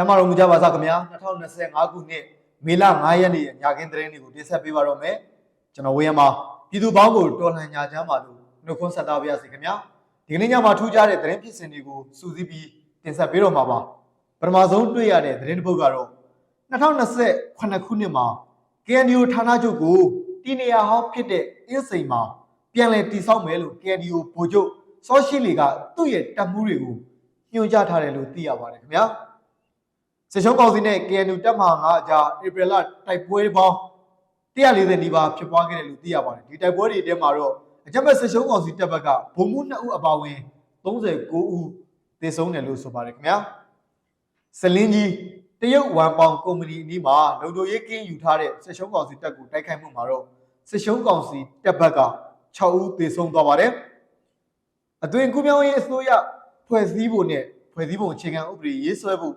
ကျမတော်မူကြပါစားခင်ဗျာ2025ခုနှစ်မေလ9ရက်နေ့ညခင်းသတင်းတွေကိုတင်ဆက်ပေးပါတော့မယ်ကျွန်တော်ဝေယံမှာပြည်သူပေါင်းကိုတော်လှန်ညာချမ်းပါလို့နှုတ်ခွန်းဆက်သားပါရစေခင်ဗျာဒီကနေ့ညမှာထူးခြားတဲ့သတင်းဖြစ်စဉ်တွေကိုစူးစီးပြီးတင်ဆက်ပေးတော့မှာပါပထမဆုံးတွေ့ရတဲ့သတင်းတစ်ပုဒ်ကတော့2028ခုနှစ်မှာ KNU ဌာနချုပ်ကိုတီနေယာဟောင်းဖြစ်တဲ့အင်းစိန်မှာပြန်လည်တည်ဆောက်မယ်လို့ KNU ဗိုလ်ချုပ်စောရှိလီကသူ့ရဲ့တပ်မှုတွေကိုညွှန်ကြားထားတယ်လို့သိရပါတယ်ခင်ဗျာ စစ်ရှုံးကောင်စီနဲ့ KNU တပ်မဟာ9အကြားဧပြီလတိုက်ပွဲပေါင်း140နီးပါးဖြစ်ပွားခဲ့တယ်လို့သိရပါတယ်ဒီတိုက်ပွဲတွေထဲမှာတော့အကြမ်းဖက်စစ်ရှုံးကောင်စီတပ်ဘက်ကဗိုလ်မှူး2ဦးအပါအဝင်39ဦးသေဆုံးတယ်လို့ဆိုပါတယ်ခင်ဗျာစလင်းကြီးတရုတ်ဝမ်ပေါင်ကုမ္ပဏီအနီးမှာလုံခြုံရေးကင်းယူထားတဲ့စစ်ရှုံးကောင်စီတပ်ကိုတိုက်ခိုက်မှုမှာတော့စစ်ရှုံးကောင်စီတပ်ဘက်က6ဦးသေဆုံးသွားပါတယ်အသွင်ကူးပြောင်းရေးအစိုးရဖွဲ့စည်းဖို့နဲ့ဖွဲ့စည်းပုံအခြေခံဥပဒေရေးဆွဲဖို့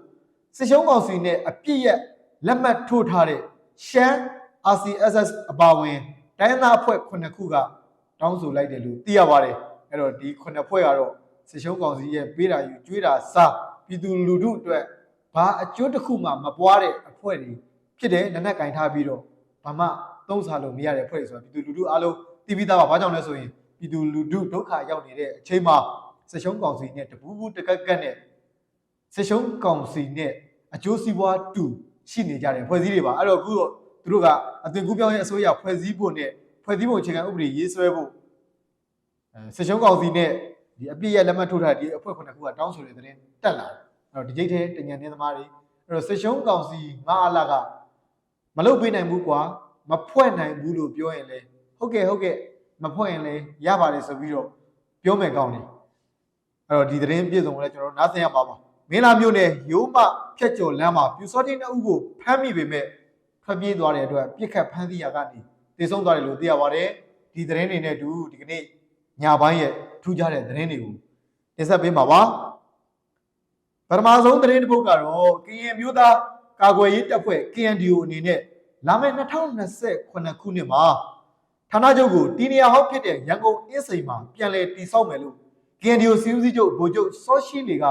စစ်ရှုံးကောင်စီနဲ့အပြစ်ရက်လက်မှတ်ထိုးထားတဲ့ရှမ်း RCSS အပါအဝင်တိုင်းသားအဖွဲ့9ခုကတောင်းဆိုလိုက်တယ်လို့သိရပါတယ်အဲ့တော့ဒီ9ဖွဲ့ကတော့စစ်ရှုံးကောင်စီရဲ့ပေးတာယူကျွေးတာစားပြည်သူလူထုအတွက်ဘာအကျိုးတစ်ခုမှမပွားတဲ့အဖွဲ့တွေဖြစ်တယ်နက်နက်ကင်ထားပြီးတော့ဘာမှသုံးစားလို့မရတဲ့အဖွဲ့တွေဆိုတာပြည်သူလူထုအားလုံးသိပြီးသားပါဘာကြောင့်လဲဆိုရင်ပြည်သူလူထုဒုက္ခရောက်နေတဲ့အချိန်မှာစစ်ရှုံးကောင်စီနဲ့တပူးပူးတကက်ကက်နဲ့စစ်ရှုံးကောင်စီနဲ့ အကျိုးစီးပွားတူရှိနေကြတယ်ဖွဲ့စည်းတွေပါအဲ့တော့အခုတော့သူတို့ကအသွင်ကူးပြောင်းရေးအစိုးရဖွဲ့စည်းဖို့နဲ့ဖွဲ့စည်းပုံအခြေခံဥပဒေရေးဆွဲဖို့အဲစစ်ရှုံးကောင်စီနဲ့ဒီအပြည့်ရဲ့လက်မှတ်ထိုးထားတဲ့ဒီအဖွဲ့ခုနှစ်ခုကတောင်းဆိုတဲ့တဲ့တက်လာတယ်အဲ့တော့ဒီကြိတ်တဲ့တညံနေသမားတွေအဲ့တော့စစ်ရှုံးကောင်စီငါအလာကမလုပ်ပေးနိုင်ဘူးကွာမဖွဲ့နိုင်ဘူးလို့ပြောရင်လေဟုတ်ကဲ့ဟုတ်ကဲ့မဖွဲ့ရင်လေရပါတယ်ဆိုပြီးတော့ပြောမယ်ကောင်းတယ်အဲ့တော့ဒီသတင်းပြည့်စုံကိုလည်းကျွန်တော်တို့နားဆင်ရပါပါ မင်းလာမျိုးနဲ့ရိုးမဖြတ်ကျော်လမ်းမှာပြူစောတင်းနှစ်ဦးကိုဖမ်းမိပေမဲ့ထွက်ပြေးသွားတဲ့အတွက်ပြစ်ခတ်ဖမ်းဆီးရာကနေတည်ဆုံးသွားတယ်လို့သိရပါတယ်ဒီသတင်းတွေနဲ့အတူဒီကနေ့ညပိုင်းရဲ့ထူးခြားတဲ့သတင်းတွေကိုတင်ဆက်ပေးမှာပါပထမဆုံးသတင်းတစ်ပုဒ်ကတော့ကရင်မျိုးသားကာကွယ်ရေးတပ်ဖွဲ့ KNDO အနေနဲ့လာမယ့်2028ခုနှစ်မှာဌာနချုပ်ကိုတီနီယာဟောက်ဖြစ်တဲ့ရန်ကုန်အင်းစိန်မှာပြန်လည်တည်ဆောက်မယ်လို့ KNDO စီဦးစီးချုပ်ဗိုလ်ချုပ်စောရှိလီက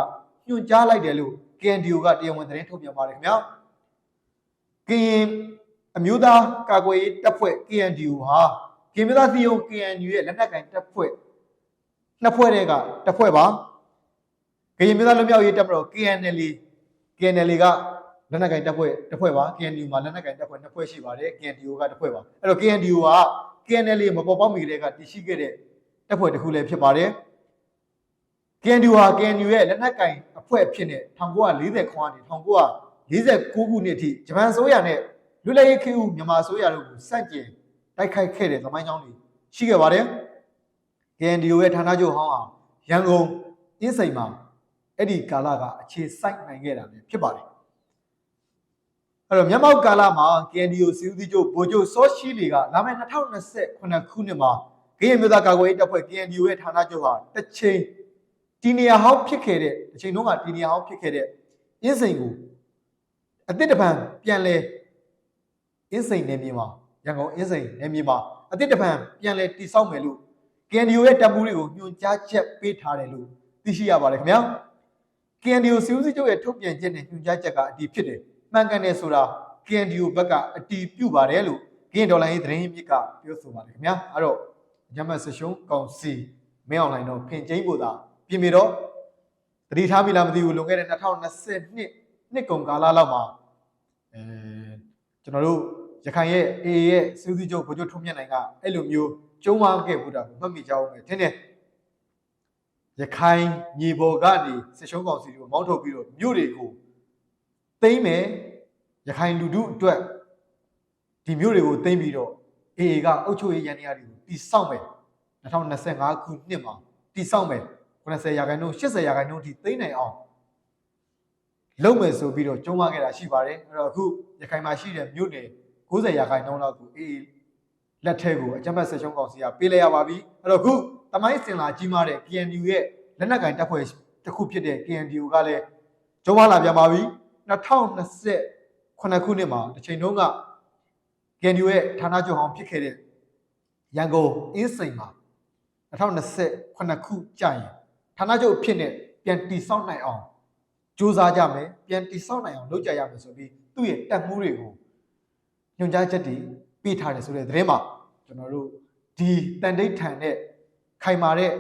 ညွှန်ကြားလိုက်တယ်လို့ KNDO ကတရားဝင်သတင်းထုတ်ပြန်ပါတယ်ခင်ဗျာကရင်အမျိုးသားကာကွယ်ရေးတပ်ဖွဲ့ KNDO ဟာကရင်မျိုးသားစီယုံ KNU ရဲ့လက်နက်ကင်တပ်ဖွဲ့နှစ်ဖွဲ့တည်းကတပ်ဖွဲ့ပါကရင်မျိုးသားလူမျိုးရေးတပ်မတော် KNL KNL ကလက်နက်ကင်တပ်ဖွဲ့တစ်ဖွဲ့ပါ KNU မှာလက်နက်ကင်တပ်ဖွဲ့နှစ်ဖွဲ့ရှိပါတယ် KNDO ကတစ်ဖွဲ့ပါအဲ့တော့ KNDO က KNL မပေါ်ပေါက်မီတဲ့ကတည်ရှိခဲ့တဲ့တပ်ဖွဲ့တစ်ခုလည်းဖြစ်ပါတယ် KNU ဟာ KNU ရဲ့လက်နက်ကင်အဖွဲ့အဖြစ်နဲ့1940ခွန်ကနေ1949ခုနှစ်အထိဂျပန်ဆိုရနဲ့လွတ်လပ်ရေးခေတ်ဦးမြန်မာဆိုရတို့ကိုစန့်ကျင်တိုက်ခိုက်ခဲ့တဲ့သမိုင်းကြောင်းတွေရှိခဲ့ပါတယ်။ KNU ရဲ့ဌာနချုပ်ဟောင်းဟာရန်ကုန်အင်းစိန်မှာအဲ့ဒီကာလကအခြေစိုက်နိုင်ခဲ့တာလည်းဖြစ်ပါတယ်။အဲ့တော့မြန်မာကာလမှာ KNU စီဦးစီးချုပ်ဗိုလ်ချုပ်စောရှိလီကလာမယ့်2028ခုနှစ်မှာကရင်မျိုးသားကာကွယ်ရေးတပ်ဖွဲ့ KNU ရဲ့ဌာနချုပ်ဟာတစ်ချိန် တီနီယာဟောင်းဖြစ်ခဲ့တဲ့အချိန်တုန်းကတီနီယာဟောင်းဖြစ်ခဲ့တဲ့အင်းစိန်ကိုအတစ်တပံပြန်လဲအင်းစိန်နယ်မြေမှာရန်ကုန်အင်းစိန်နယ်မြေမှာအတစ်တပံပြန်လဲတိဆောက်မယ်လို့ KNDO ရဲ့တပ်မှုတွေကိုညွှန်ကြားချက်ပေးထားတယ်လို့သိရှိရပါတယ်ခင်ဗျာ KNDO စီဦးစီးချုပ်ရဲ့ထုတ်ပြန်ချက်နဲ့ညွှန်ကြားချက်ကအတီးဖြစ်တယ်မှန်ကန်တယ်ဆိုတာ KNDO ဘက်ကအတီးပြုပါတယ်လို့ကင်းဒေါ်လာရေးသတင်းမြစ်ကပြောဆိုပါတယ်ခင်ဗျာအဲ့တော့ညမဆရှုံးကောင်စီမင်းအောင်လိုင်းတော့ဖင်ကျင်းဖို့သာ ပြင်ပြီတော့တတိထားပြီလားမသိဘူးလွန်ခဲ့တဲ့2020နှစ်နှစ်ကုန်ကာလလောက်မှာအဲကျွန်တော်တို့ရခိုင်ရဲ့ AA ရဲ့စူးစီးချုပ်ဗိုလ်ချုပ်ထွန်းမြတ်နိုင်ကအဲ့လိုမျိုးကျုံးမခဲ့ဘူးတာကိုမှတ်မိကြအောင်ပဲထင်တယ်ရခိုင်ညီဘော်ကနေစစ်ရှုံးကောင်စီတွေကိုမောင်းထုတ်ပြီးတော့မြို့တွေကိုသိမ်းမယ်ရခိုင်လူထုအတွက်ဒီမြို့တွေကိုသိမ်းပြီးတော့ AA ကအုပ်ချုပ်ရေးရန်တရားတွေကိုတိစောက်မယ်2025ခုနှစ်မှာတိစောက်မယ် 90ရာခိုင်နှုန်း80ရာခိုင်နှုန်းအထိသိမ်းနိုင်အောင်လုပ်မယ်ဆိုပြီးတော့ကြုံမခဲ့တာရှိပါတယ်အဲ့တော့အခုရခိုင်မှာရှိတဲ့မြို့နယ်90ရာခိုင်နှုန်းလောက်ကိုအေးလက်ထဲကိုအကြမ်းဖက်ဆက်ရှုံးကောင်စီကပေးလိုက်ရပါပြီအဲ့တော့အခုတမိုင်းစင်လာကြီးမားတဲ့ KNU ရဲ့လက်နက်ကင်တပ်ဖွဲ့တစ်ခုဖြစ်တဲ့ KNDU ကလည်းကြုံမလာပြန်ပါပြီ2020ခုနှစ်မှာတစ်ချိန်တုန်းက KNU ရဲ့ဌာနချုပ်ဟောင်းဖြစ်ခဲ့တဲ့ရန်ကုန်အင်းစိန်မှာ2020ခုနှစ်ခုကြာရင် ဌာနချုပ်အဖြစ်နဲ့ပြန်တည်ဆောက်နိုင်အောင်ကြစူးစမ်းကြမယ်ပြန်တိဆောက်နိုင်အောင်လုပ်ကြရမယ်ဆိုပြီးသူ့ရဲ့တက်မှုတွေကိုညွှန်ကြားချက်တွေပေးထားတယ်ဆိုတဲ့သတင်းမှာကျွန်တော်တို့ဒီတန်တိတ်ထန်တဲ့ခိုင်မာတဲ့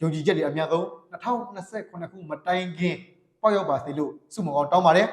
ယုံကြည်ချက်တွေအများဆုံး2029ခုမတိုင်ခင်ပေါက်ရောက်ပါစေလို့စုမကောင်းတောင်းပါတယ်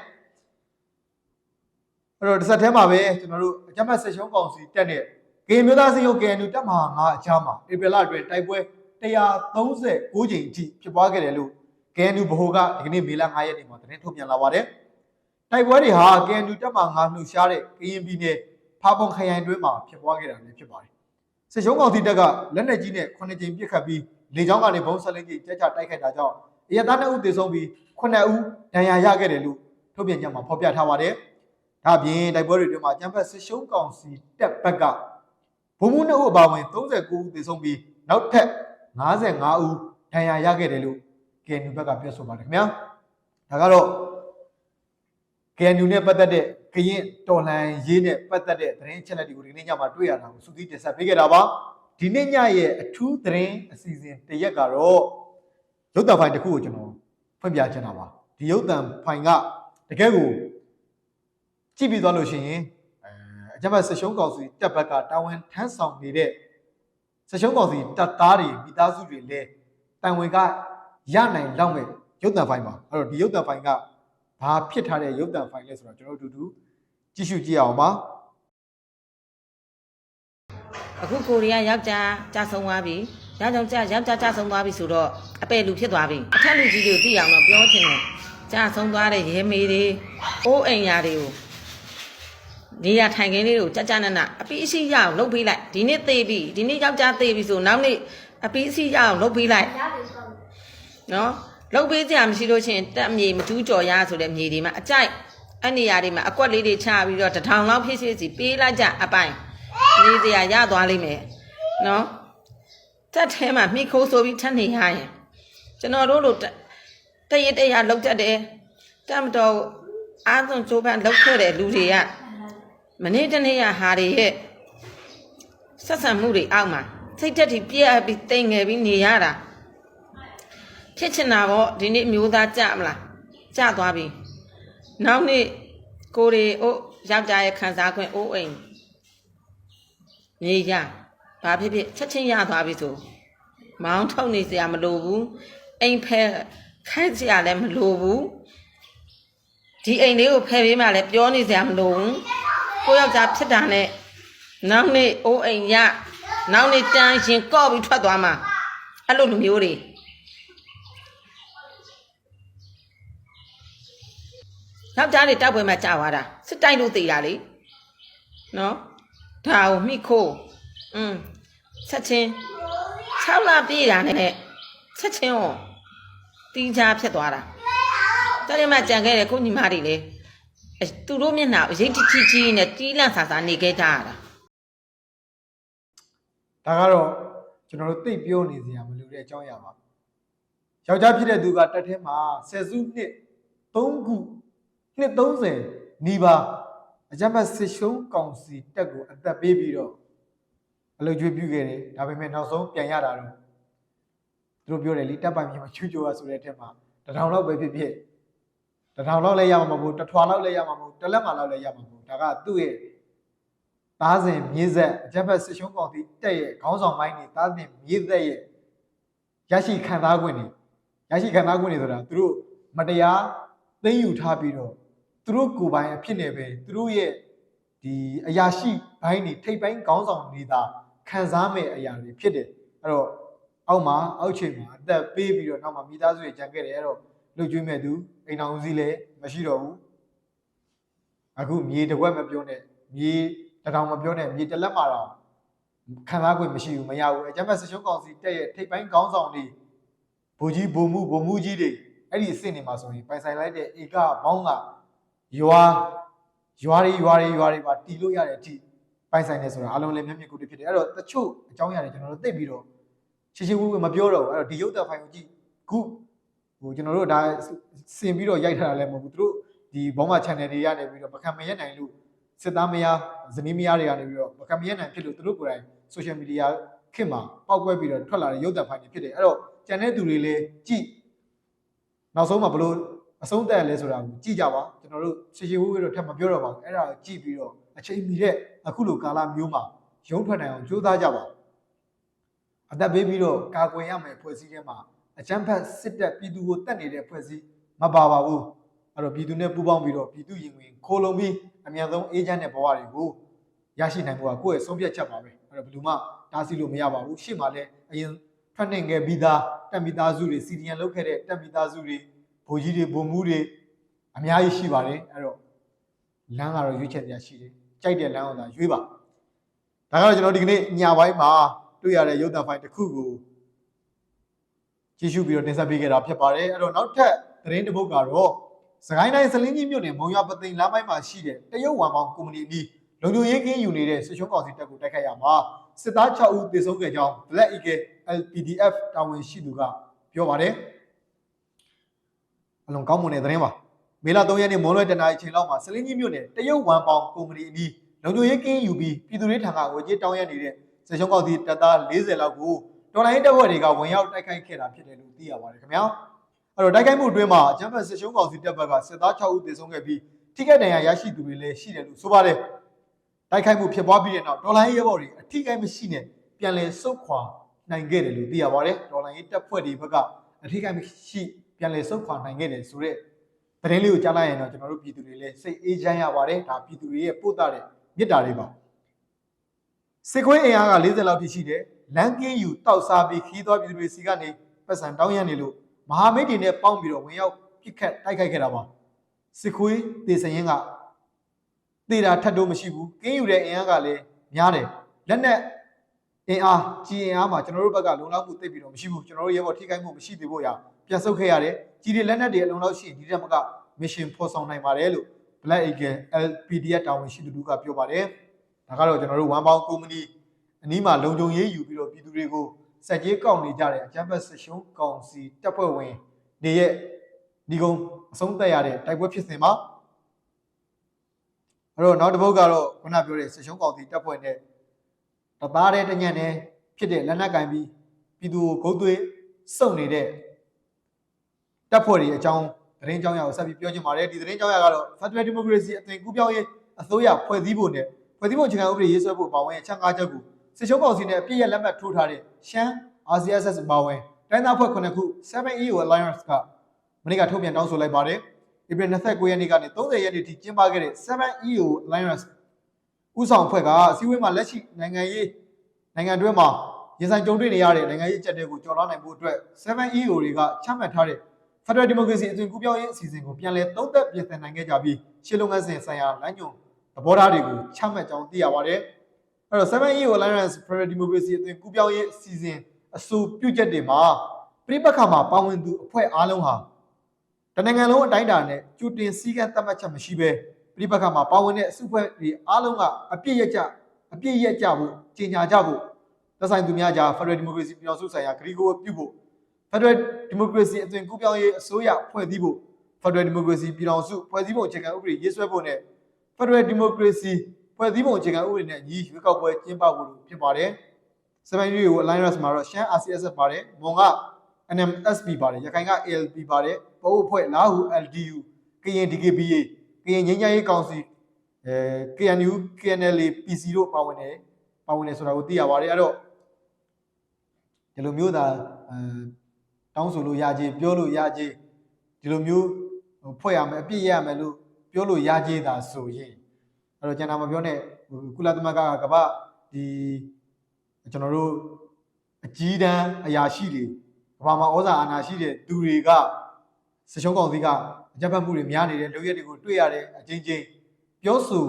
အဲ့တော့တစ်ဆက်တည်းမှာပဲကျွန်တော်တို့အကြမ်းဖက်ဆက်ရှုံးကောင်စီတက်တဲ့ကေမျိုးသားစီယုံ KNU တက်မဟာ9အကြားမှာဧပြီလအတွင်းတိုက်ပွဲ 139ကြိမ်အထိဖြစ်ပွားခဲ့တယ်လို့ KNU ဗဟိုကဒီကနေ့မေလ9ရက်နေ့မှာသတင်းထုတ်ပြန်လာပါတယ်။တိုက်ပွဲတွေဟာ KNU တပ်မ9နှုတ်ရှားတဲ့ကရင်ပြည်နယ်ဖားပုံခရိုင်တွင်းမှာဖြစ်ပွားခဲ့တာလည်းဖြစ်ပါတယ်။စစ်ရှုံးကောင်စီတပ်ကလက်နက်ကြီးနဲ့9ကြိမ်ပစ်ခတ်ပြီးလေကြောင်းကနေဘုံဆက်လက်ကြီးကြက်ကြတိုက်ခိုက်တာကြောင့်အရသား2ဦးသေဆုံးပြီး9ဦးဒဏ်ရာရခဲ့တယ်လို့ထုတ်ပြန်ကြမှာဖော်ပြထားပါတယ်။ဒါ့အပြင်တိုက်ပွဲတွေအတွင်းမှာကျန်းဖက်စစ်ရှုံးကောင်စီတပ်ဘက်ကဘုံမှု2ဦးအပါအဝင်39ဦးသေဆုံးပြီးနောက်ထပ် 55ဦးဒဏ်ရာရခဲ့တယ်လို့ KNU ဘက်ကပြောဆိုပါတယ်ခင်ဗျာဒါကတော့ KNU နဲ့ပတ်သက်တဲ့ကရင်တော်လှန်ရေးနဲ့ပတ်သက်တဲ့သတင်းအချက်အလက်တွေကိုဒီနေ့ညမှာတွေ့ရတာကိုစုစည်းတင်ဆက်ပေးခဲ့တာပါဒီနေ့ညရဲ့အထူးသတင်းအစီအစဉ်တစ်ရက်ကတော့ရုပ်သံဖိုင်တစ်ခုကိုကျွန်တော်ဖွင့်ပြချင်တာပါဒီရုပ်သံဖိုင်ကတကယ်ကိုကြည့်ပြီးသွားလို့ရှိရင်အဲအကြမ်းဖက်ဆက်ရှုံးကောင်စီတပ်ဘက်ကတာဝန်ထမ်းဆောင်နေတဲ့ ဆက်ရှုံးကောင်စီတပ်သားတွေမိသားစုတွေလည်းတိုင်ဝင်ကရနိုင်လောက်မဲ့ရုပ်သံဖိုင်ပါအဲ့တော့ဒီရုပ်သံဖိုင်ကဘာဖြစ်ထားတဲ့ရုပ်သံဖိုင်လဲဆိုတော့ကျွန်တော်တို့အတူတူကြည့်ရှုကြည့်အောင်ပါအခုကိုရီးယားယောက်ျားကြာဆုံးသွားပြီ။ယောက်ျားကြာယောက်ျားကြာဆုံးသွားပြီဆိုတော့အပယ်လူဖြစ်သွားပြီ။အထက်လူကြီးတွေကိုသိအောင်တော့ပြောချင်တယ်။ကြာဆုံးသွားတဲ့ရဲမေတွေအိုးအိမ်ယာတွေကို နေရထိုင်ခင်းလေးတွေကိုကြကြနနအပီးအစီရအောင်လုပ်ပေးလိုက်ဒီနေ့သေးပြီဒီနေ့ယောက်ျားသေးပြီဆိုနောက်နေ့အပီးအစီရအောင်လုပ်ပေးလိုက်နော်လုပ်ပေးကြမရှိလို့ရှိရင်တက်မြေမတူးကြော်ရဆိုတဲ့မြေတွေမှာအကြိုက်အဲ့နေရာတွေမှာအကွက်လေးတွေချပြီးတော့တထောင်လောက်ဖြစ်ဖြစ်စီပေးလိုက်ကြအပိုင်နေစရာရသွားလိမ့်မယ်နော်တက်ထဲမှာမိခိုးဆိုပြီးထပ်နေရရင်ကျွန်တော်တို့လိုတတရတရလောက်တတ်တယ်တက်မတော်အားသွန်ကြိုးပမ်းလောက်ခဲ့တဲ့လူတွေက မနေ့တနေ့ရဟာတွေရဲ့ဆက်ဆံမှုတွေအောက်မှာစိတ်တက်ထိပြက်ပြီးတိမ်ငယ်ပြီးနေရတာဖြစ်ချင်တာပေါ့ဒီနေ့မျိုးသားကြမလားကြသွားပြီနောက်နေ့ကိုရီအိုးယောက်ျားရဲ့ခံစားခွင့်အိုးအိမ်မြေရဘာဖြစ်ဖြစ်ချက်ချင်းရသွားပြီဆိုမောင်းထုတ်နေစရာမလိုဘူးအိမ်ဖဲခိုက်စရာလည်းမလိုဘူးဒီအိမ်လေးကိုဖယ်ပေးမှလည်းပြောနေစရာမလိုဘူး ကိုယောက်ျားဖြစ်တာနဲ့နောက်နေ့အိုးအိမ်ရနောက်နေ့တန်းရင်ကော့ပြီးထွက်သွားမှာအဲ့လိုလူမျိုးတွေယောက်ျားတွေတောက်ပွဲမှာကြာသွားတာစစ်တိုက်လို့သိတာလေနော်ဒါကိုမိခိုးอืมချက်ချင်း6လပြည့်တာနဲ့ချက်ချင်းဟောတီးချာဖြစ်သွားတာတရမကြံခဲ့တယ်ခုညီမတွေလေအဲ သူတို့မျက်နှာအရေးကြီးကြီးကြီးနဲ့တီးလန့်ဆာဆာနေခဲ့ကြရတာဒါကတော့ကျွန်တော်တို့သိပြောနေစရာမလိုတဲ့အကြောင်းအရာပါယောက်ျားဖြစ်တဲ့သူကတက်ထဲမှာဆယ်စုနှစ်3ခုနှစ်30နီးပါးအကြမ်းဖက်စစ်ရှုံးကောင်စီတက်ကိုအသက်ပေးပြီးတော့အလုပ်ကျွေးပြုခဲ့တယ်ဒါပေမဲ့နောက်ဆုံးပြန်ရတာတော့သူတို့ပြောတယ်လေတပ်ပိုင်မြေမှာချူချူရဆိုတဲ့အထက်မှာတစ်ထောင်လောက်ပဲဖြစ်ဖြစ် တစ်ထောင်လောက်လည်းရမှာမဟုတ်တစ်ထွာလောက်လည်းရမှာမဟုတ်တစ်လက်မှာလောက်လည်းရမှာမဟုတ်ဒါကသူ့ရဲ့သားစဉ်မြေဆက်အကြက်ဖက်စစ်ရှုံးကောင်တီတက်ရဲ့ခေါင်းဆောင်ပိုင်းတွေသားစဉ်မြေသက်ရဲ့ရရှိခံစား권တွေရရှိခံစား권တွေဆိုတာသူတို့မတရားသိမ်းယူထားပြီးတော့သူတို့ကိုယ်ပိုင်အဖြစ်နဲ့ပဲသူတို့ရဲ့ဒီအရာရှိဘိုင်းတွေထိပ်ပိုင်းခေါင်းဆောင်နေတာခံစားမဲ့အရာတွေဖြစ်တယ်အဲ့တော့အောက်မှာအောက်ချိန်မှာအသက်ပေးပြီးတော့နောက်မှာမိသားစုတွေကြံခဲ့တယ်အဲ့တော့ လှုပ်ကျွေးမဲ့သူအိမ်အောင်စည်းလည်းမရှိတော့ဘူးအခုမြေတစ်ဝက်မပြောနဲ့မြေတစ်ထောင်မပြောနဲ့မြေတစ်လက်မှာတော့ခံစား권မရှိဘူးမရဘူးအကြမ်းဖက်ဆရှုံးကောင်စီတက်ရဲ့ထိပ်ပိုင်းခေါင်းဆောင်တွေဘူကြီးဘူမှုဘူမှုကြီးတွေအဲ့ဒီအစ်စ်နေမှာဆိုရင်ပိုင်ဆိုင်လိုက်တဲ့ဧကဘောင်းကရွာရွာတွေရွာတွေရွာတွေပါတီလို့ရတဲ့အထိပိုင်ဆိုင်နေဆိုတာအလုံးလည်းမျက်မြင်ကိုယ်တွေဖြစ်တယ်အဲ့တော့တချို့အကြောင်းအရာတွေကျွန်တော်တို့သိပြီးတော့ရှင်းရှင်းဝေးဝေးမပြောတော့ဘူးအဲ့တော့ဒီရုပ်သက်ဖိုင်ကိုကြည့်ခု ဟိုကျွန်တော်တို့ဒါစင်ပြီးတော့ရိုက်ထားတာလည်းမဟုတ်ဘူးသူတို့ဒီဘောမ channel တွေကနေပြီးတော့မခံမရက်နိုင်လို့စစ်သားမယားဇနီးမယားတွေကနေပြီးတော့မခံမရက်နိုင်ဖြစ်လို့သူတို့ကိုယ်တိုင် social media ခေတ်မှာပောက်ကွဲပြီးတော့ထွက်လာတဲ့ရုပ်သံဖိုင်တွေဖြစ်တယ်အဲ့တော့ channel သူတွေလည်းကြည့်နောက်ဆုံးမှာဘလို့အဆုံးသက်လဲဆိုတာကိုကြည့်ကြပါကျွန်တော်တို့ရှေရှေဝေးဝေးတော့ထပ်မပြောတော့ပါဘူးအဲ့ဒါကိုကြည့်ပြီးတော့အချိန်မီတဲ့အခုလိုကာလမျိုးမှာရုံးထွက်နိုင်အောင်ကြိုးစားကြပါအသက်ပေးပြီးတော့ကာကွယ်ရမယ်ဖွဲ့စည်းထဲမှာ အချမ်းဖတ်စစ်တပ်ပြည်သူကိုတတ်နေတဲ့ဖွဲ့စည်းမပါပါဘူးအဲ့တော့ပြည်သူနဲ့ပူးပေါင်းပြီးတော့ပြည်သူရင်ဝင်ခိုးလုံးပြီးအမြန်ဆုံးအေဂျင့်တဲ့ဘဝတွေကိုရရှိနိုင်ဖို့ကကိုယ့်ရဲ့ဆုံးဖြတ်ချက်ပါပဲအဲ့တော့ဘယ်သူမှတားဆီးလို့မရပါဘူးရှေ့မှာလည်းအရင်ထွက်နေခဲ့ပြီးသားတက်မိသားစုတွေစီဒီယန်လုပ်ခဲ့တဲ့တက်မိသားစုတွေဘိုလ်ကြီးတွေဘုံမှုတွေအများကြီးရှိပါတယ်အဲ့တော့လမ်းကတော့ရွေးချယ်စရာရှိတယ်ကြိုက်တဲ့လမ်းအောင်သာရွေးပါဒါကတော့ကျွန်တော်ဒီကနေ့ညပိုင်းမှာတွေ့ရတဲ့ရုပ်သံဖိုင်တစ်ခုကို ကြည့်ရှုပြီးတော့တင်ဆက်ပေးခဲ့တာဖြစ်ပါတယ်အဲ့တော့နောက်ထပ်သတင်းတစ်ပုဒ်ကတော့စကိုင်းတိုင်းစလင်းကြီးမြို့နယ်မုံရွာပသိမ်လမ်းပိုင်းမှာရှိတဲ့တရုတ်ဝမ်ပေါင်ကုမ္ပဏီအနီးလုံခြုံရေးကင်းယူနေတဲ့စစ်ရှုံးကောင်စီတပ်ကိုတိုက်ခိုက်ရမှာစစ်သား6ဦးသေဆုံးခဲ့ကြောင်း Black Eagle LPDF တာဝန်ရှိသူကပြောပါတယ်အလွန်ကောင်းမွန်တဲ့သတင်းပါမေလ3ရက်နေ့မွန်လွဲတနာရီချိန်လောက်မှာစလင်းကြီးမြို့နယ်တရုတ်ဝမ်ပေါင်ကုမ္ပဏီအနီးလုံခြုံရေးကင်းယူပြီးပြည်သူတွေထံကဝေကြေးတောင်းရနေတဲ့စစ်ရှုံးကောင်စီတပ်သား40လောက်ကို တော်လိုင်းတပ်ဖွဲ့တွေကဝင်ရောက်တိုက်ခိုက်ခဲ့တာဖြစ်တယ်လို့သိရပါတယ်ခင်ဗျာအဲ့တော့တိုက်ခိုက်မှုအတွင်းမှာအကြမ်းဖက်စစ်ရှုံးကောင်စီတပ်ဘက်ကစစ်သား6ဦးသေဆုံးခဲ့ပြီးထိခိုက်ဒဏ်ရာရရှိသူတွေလည်းရှိတယ်လို့ဆိုပါတယ်တိုက်ခိုက်မှုဖြစ်ပွားပြီးတဲ့နောက်တော်လိုင်းရဲဘော်တွေအထိခိုက်မရှိနဲ့ပြန်လည်ဆုတ်ခွာနိုင်ခဲ့တယ်လို့သိရပါတယ်တော်လိုင်းရဲတပ်ဖွဲ့တွေဘက်ကအထိခိုက်မရှိပြန်လည်ဆုတ်ခွာနိုင်ခဲ့တယ်ဆိုတော့သတင်းလေးကိုကြားလိုက်ရင်တော့ကျွန်တော်တို့ပြည်သူတွေလည်းစိတ်အေးချမ်းရပါတယ်ဒါပြည်သူတွေရဲ့ပို့တာတဲ့မြစ်တာတွေပါစစ်ခွေးအင်အားက40လောက်ထိရှိတယ် လန်ကင်းယူတောက်စားပြီးခီးသွားပြည်သူတွေစီကနေပတ်စံတောင်းရနေလို့မဟာမိတ်တွေနဲ့ပေါင်းပြီးတော့ဝင်ရောက်ပြစ်ခတ်တိုက်ခိုက်ခဲ့တာပါစစ်ခွေးတေစရင်ကတေတာထတ်တော့မရှိဘူးကင်းယူတဲ့အင်အားကလည်းများတယ်လက်နဲ့အင်အားကြီးအင်အားမှာကျွန်တော်တို့ဘက်ကလုံလောက်မှုသိပ်ပြီးတော့မရှိဘူးကျွန်တော်တို့ရဲဘော်ထိခိုက်မှုမရှိသေးဖို့ရပြန်ဆုတ်ခဲ့ရတယ်ကြီးတွေလက်နက်တွေအလုံလောက်ရှိရင်ဒီတက်မက mission ဖော်ဆောင်နိုင်ပါတယ်လို့ Black Eagle LPDF တာဝန်ရှိသူကပြောပါတယ်ဒါကတော့ကျွန်တော်တို့ဝမ်ပေါင်ကုမ္ပဏီ အနီးမှာလုံခြုံရေးယူပြီးတော့ပြည်သူတွေကိုစက်ကြီးကောက်နေကြတဲ့အကြမ်းဖက်စစ်ရှုံးကောင်စီတပ်ဖွဲ့ဝင်တွေရဲ့ဒီကုန်းအဆုံးသက်ရတဲ့တိုက်ပွဲဖြစ်စဉ်မှာအဲ့တော့နောက်တစ်ပုတ်ကတော့ခုနပြောတဲ့စစ်ရှုံးကောင်စီတပ်ဖွဲ့နဲ့တသားတဲ့တညံ့နဲ့ဖြစ်တဲ့လက်နက်ကင်ပြီးပြည်သူကိုဂုတ်သွေးစုံနေတဲ့တပ်ဖွဲ့တွေအကြောင်းသတင်းကြောင်းရကိုဆက်ပြီးပြောချင်ပါတယ်ဒီသတင်းကြောင်းရကတော့ Federal Democracy အသွင်ကူးပြောင်းရေးအစိုးရဖွဲ့စည်းဖို့နဲ့ဖွဲ့စည်းပုံအခြေခံဥပဒေရေးဆွဲဖို့ပါဝင်အချက်၅ချက်ကို စစ်ချုပ်ကောင်စီနဲ့အပြည့်ရလက်မှတ်ထိုးထားတဲ့ရှမ်း RCSS ပါဝင်တိုင်းသားဖွဲ့9ခု 7EU Alliance ကမနေ့ကထုတ်ပြန်တောင်းဆိုလိုက်ပါတယ်ဧပြီ29ရက်နေ့ကနေ30ရက်နေ့ထိကျင်းပခဲ့တဲ့ 7EU Alliance ဥဆောင်ဖွဲ့ကအစည်းအဝေးမှာလက်ရှိနိုင်ငံရေးနိုင်ငံတွင်းမှာရင်ဆိုင်ကြုံတွေ့နေရတဲ့နိုင်ငံရေးအကြက်တွေကိုကျော်လွှားနိုင်ဖို့အတွက် 7EU တွေကချမှတ်ထားတဲ့ Federal Democracy အသွင်ကူးပြောင်းရေးအစီအစဉ်ကိုပြန်လည်သုံးသပ်ပြင်ဆင်နိုင်ခဲ့ကြပြီးရှင်းလုံးငန်းစဉ်ဆိုင်ရာလမ်းညွှန်သဘောထားတွေကိုချမှတ်ကြောင်းသိရပါတယ်။ အဲ့တော့ 7EU Alliance Federal Democracy အသွင်ကူးပြောင်းရေးအစီအစဉ်အဆိုပြုချက်တွေမှာပြိပခါမှာပါဝင်သူအဖွဲ့အားလုံးဟာတနင်္ဂနွေလုံးအတိုင်းအတာနဲ့ကြိုတင်စည်းကမ်းသတ်မှတ်ချက်မရှိဘဲပြိပခါမှာပါဝင်တဲ့အစုအဖွဲ့တွေအားလုံးကအပြည့်ရကြအပြည့်ရကြဖို့ကြေညာကြဖို့သက်ဆိုင်သူများကြား Federal Democracy ပြည်တော်စုဆိုင်ရာဂရီကိုပြုဖို့ Federal Democracy အသွင်ကူးပြောင်းရေးအစိုးရဖွဲ့စည်းဖို့ Federal Democracy ပြည်ထောင်စုဖွဲ့စည်းပုံအခြေခံဥပဒေရေးဆွဲဖို့နဲ့ Federal Democracy ဖွဲ့စည်းပုံအခြေခံဥပဒေနဲ့ညီရွေးကောက်ပွဲကျင်းပဖို့လို့ဖြစ်ပါတယ်။စပိုင်းတွေကို Alliance မှာတော့ရှမ်း RCSS ပါတယ်။မွန်က NMSP ပါတယ်။ရခိုင်က ALP ပါတယ်။ပအိုးအဖွဲ့လာဟု LDU ကရင် DKBA ကရင်ငင်းချမ်းရေးကောင်စီအဲ KNU KNLA PC တို့ပါဝင်တယ်။ပါဝင်တယ်ဆိုတာကိုသိရပါတယ်။အဲ့တော့ဒီလိုမျိုးသာအဲတောင်းဆိုလို့ရခြင်းပြောလို့ရခြင်းဒီလိုမျိုးဟိုဖွဲ့ရမယ်အပြည့်ရမယ်လို့ပြောလို့ရခြင်းသာဆိုရင် အဲ့တော့ကျန်တာမပြောနဲ့ဟိုကုလသမဂ္ဂကကမ္ဘာဒီကျွန်တော်တို့အကြီးတန်းအရာရှိတွေကမ္ဘာမှာဩဇာအာဏာရှိတဲ့သူတွေကစရှုံးကောင်စီကအကြမ်းဖက်မှုတွေများနေတဲ့လူရက်တွေကိုတွေ့ရတဲ့အချင်းချင်းပြောဆို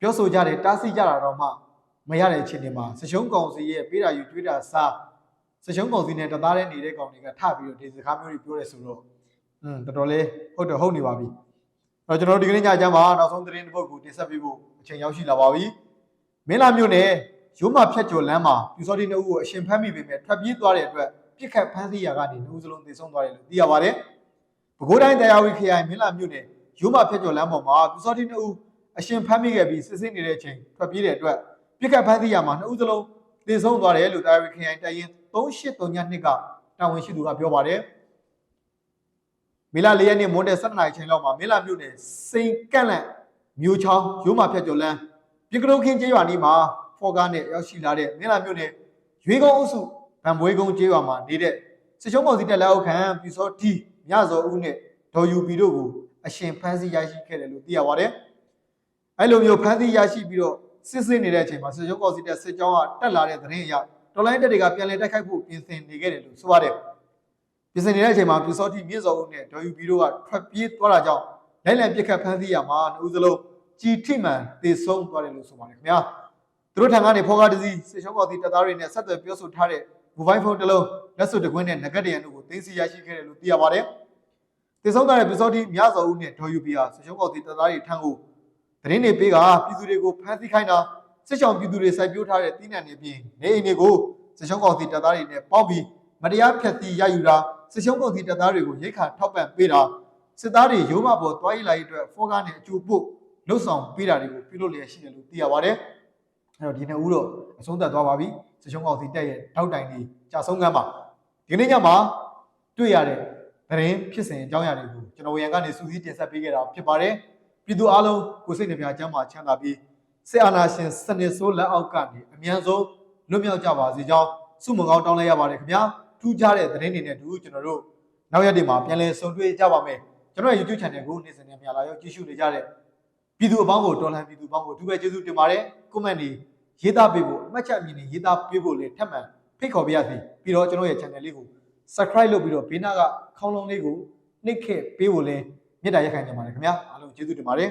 ပြောဆိုကြတယ်တားဆီးကြတာတော့မှမရတဲ့အခြေအနေမှာစရှုံးကောင်စီရဲ့ပေးတာယူတွေးတာစားစရှုံးကောင်စီနဲ့တသားတည်းနေတဲ့ကောင်တွေကထပြီးတော့ဒီစကားမျိုးတွေပြောရဲဆိုတော့อืมတော်တော်လေးဟုတ်တယ်ဟုတ်နေပါပြီအဲ့ တော့ကျွန်တော်တို့ဒီကနေ့ညချမ်းမှာနောက်ဆုံးသတင်းတစ်ပုဒ်ကိုတင်ဆက်ပေးဖို့အချိန်ရောက်ရှိလာပါပြီမင်းလာမျိုးနဲ့ရုံးမဖြတ်ကျော်လမ်းမှာပြူစောတိနှစ်ဦးကိုအရှင်ဖမ်းမိပေမဲ့ထွက်ပြေးသွားတဲ့အတွက်ပြစ်ခတ်ဖမ်းဆီးရာကနေနှစ်ဦးစလုံးသေဆုံးသွားတယ်လို့သိရပါတယ်ပဲခူးတိုင်းတရားဝီခရိုင်မင်းလာမျိုးနဲ့ရုံးမဖြတ်ကျော်လမ်းပေါ်မှာပြူစောတိနှစ်ဦးအရှင်ဖမ်းမိခဲ့ပြီးစစ်ဆေးနေတဲ့အချိန်ထွက်ပြေးတဲ့အတွက်ပြစ်ခတ်ဖမ်းဆီးရာမှာနှစ်ဦးစလုံးသေဆုံးသွားတယ်လို့တရားဝီခရိုင်တရင်3832ကတာဝန်ရှိသူကပြောပါတယ် မေလ၄ရက်နေ့မွန်းတဲ့7နာရီချိန်လောက်မှာမေလမြို့နယ်စိန်ကန့်လန့်မြို့ချောင်းရိုးမာဖြတ်ကျော်လန်းပြကလို့ခင်းကျေးရွာနီးမှာဖော်ကားနဲ့ရောက်ရှိလာတဲ့မေလမြို့နယ်ရွေးကုန်းအုပ်စုဗံဘွေးကုန်းကျေးရွာမှာနေတဲ့စစ်ချုံးကောင်စီတက်လက်အောက်ခံပြူစောတီမြစောဦးနဲ့ဒေါ်ယူပီတို့ကိုအရှင်ဖမ်းဆီးရရှိခဲ့တယ်လို့သိရပါတယ်။အဲလိုမျိုးဖမ်းဆီးရရှိပြီးတော့စစ်စစ်နေတဲ့အချိန်မှာစစ်ချုံးကောင်စီတက်စစ်ကြောင်းကတက်လာတဲ့သတင်းအရတော်လိုင်းတက်တွေကပြန်လည်တိုက်ခိုက်ဖို့ပြင်ဆင်နေခဲ့တယ်လို့ဆိုပါတယ်။ ပြင်ဆင်နေတဲ့အချိန်မှာပြူစောတီမြစောဦးနဲ့ဒေါ်ယူပီတို့ကထွက်ပြေးသွားတာကြောင့်လိုက်လံပစ်ခတ်ဖမ်းဆီးရမှာနှစ်ဦးစလုံးကြီးထိမှန်တေဆုံးသွားတယ်လို့ဆိုပါတယ်ခင်ဗျာ။သူတို့ထံကနေဖောကားတစည်းစစ်ချုံးကောင်စီတပ်သားတွေနဲ့ဆက်သွယ်ပြောဆိုထားတဲ့မိုဘိုင်းဖုန်းတစ်လုံးလက်စွပ်တစ်ခွင်းနဲ့နဂတ်တရံတို့ကိုသိမ်းဆည်းရရှိခဲ့တယ်လို့သိရပါတယ်။တေဆုံးတဲ့ပစ္စည်းမြစောဦးနဲ့ဒေါ်ယူပီဟာဆရှုံးကောက်စီတပ်သားတွေထံကိုသတင်းတွေပေးကပြည်သူတွေကိုဖမ်းဆီးခိုင်းတာစစ်ဆောင်ပြည်သူတွေစိုက်ပျိုးထားတဲ့တီးနှံတွေပြင်နေအိမ်တွေကိုဆရှုံးကောက်စီတပ်သားတွေနဲ့ပေါင်းပြီးမတရားဖျက်ဆီးရယူတာ ဆရှုံးကောက်စီတပ်သားတွေကိုရိတ်ခါထောက်ပံ့ပေးတာစစ်သားတွေရိုးမပေါ်တွားရေးလာရေးအတွက်ဖောကားနဲ့အကျိုးပို့လှုပ်ဆောင်ပေးတာတွေကိုပြုလုပ်လျက်ရှိတယ်လို့သိရပါတယ်။အဲ့တော့ဒီနှစ်ဦးတော့အဆုံးသတ်သွားပါပြီ။ဆရှုံးကောက်စီတက်ရဲ့ထောက်တိုင်တွေကြာဆုံးကမ်းပါဒီကနေ့ညမှာတွေ့ရတဲ့သတင်းဖြစ်စဉ်အကြောင်းအရာတွေကိုကျွန်တော်ရန်ကနေစူးစီးတင်ဆက်ပေးခဲ့တာဖြစ်ပါတယ်။ပြည်သူအားလုံးကိုယ်စိတ်နှပြချမ်းသာချမ်းသာပြီးစစ်အာဏာရှင်စနစ်ဆိုးလက်အောက်ကနေအမြန်ဆုံးလွတ်မြောက်ကြပါစေကြောင်းဆုမွန်ကောင်းတောင်းလိုက်ရပါတယ်ခင်ဗျာ။ ထူးခြားတဲ့သတင်းတွေနဲ့တူကျွန်တော်တို့နောက်ရက်တွေမှာပြန်လည်ဆုံတွေ့ကြပါမယ်။ကျွန်တော်ရဲ့ YouTube channel ကိုနေ့စဉ်နဲ့များလာရောက်ကြည့်ရှုနေကြတဲ့ပြည်သူအပေါင်းကိုတော်လှန်ပြည်သူအပေါင်းကိုအထူးပဲကျေးဇူးတင်ပါတယ်။ comment တွေရေးသားပေးဖို့အမှတ်ချက်အမြင်တွေရေးသားပေးဖို့လည်းထပ်မံဖိတ်ခေါ်ပေးရစီပြီးတော့ကျွန်တော်ရဲ့ channel လေးကို subscribe လုပ်ပြီးတော့ဘေးနားကခေါင်းလုံးလေးကိုနှိပ်ခဲ့ပေးဖို့လည်းမေတ္တာရက်ခံကြပါတယ်ခင်ဗျာအားလုံးကျေးဇူးတင်ပါတယ်